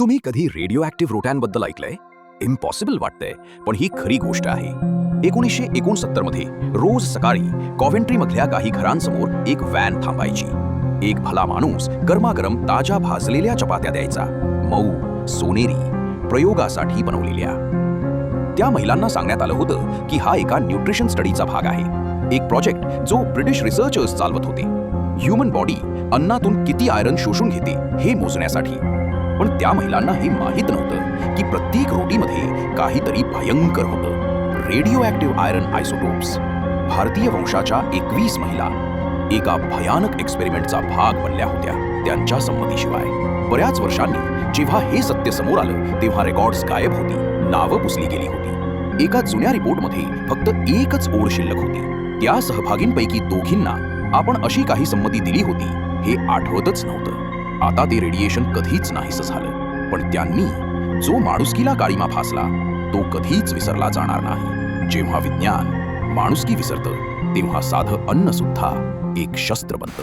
तुम्ही कधी radio active रोट्यांबद्दल ऐकलंय? इम्पॉसिबल वाटतंय पण ही खरी गोष्ट आहे. एकोणीसशे एकोणसत्तरमध्ये रोज सकाळी कॉव्हेंट्री मधल्या काही घरांसमोर एक व्हॅन थांबायची. एक भला माणूस गरमागरम ताज्या भाजलेल्या चपात्या द्यायचा. मऊ सोनेरी प्रयोगासाठी बनवलेल्या. त्या महिलांना सांगण्यात आलं होतं की हा एका न्यूट्रिशन स्टडीचा भाग आहे. एक प्रोजेक्ट जो ब्रिटिश रिसर्चर्स चालवत होते. ह्युमन बॉडी अन्नातून किती आयरन शोषून घेते हे मोजण्यासाठी. पण त्या महिलांना हे माहीत नव्हतं की प्रत्येक रोटीमध्ये काहीतरी भयंकर होतं. रेडिओ ॲक्टिव्ह आयरन आयसोटोप्स भारतीय वंशाच्या एकवीस महिला एका भयानक एक्सपेरिमेंटचा भाग बनल्या होत्या त्यांच्या संमतीशिवाय. बऱ्याच वर्षांनी जेव्हा हे सत्य समोर आलं तेव्हा रेकॉर्ड्स गायब होती नावं पुसली गेली होती. एका जुन्या रिपोर्टमध्ये फक्त एकच ओढ शिल्लक होती. त्या सहभागींपैकी दोघींना आपण अशी काही संमती दिली होती हे आठवतच नव्हतं. आता ते रेडिएशन कधीच नाहीसं झालं. पण त्यांनी जो माणुसकीला काळीमा फासला तो कधीच विसरला जाणार नाही. जेव्हा विज्ञान माणुसकी विसरतं तेव्हा साधं अन्न सुद्धा एक शस्त्र बनतं.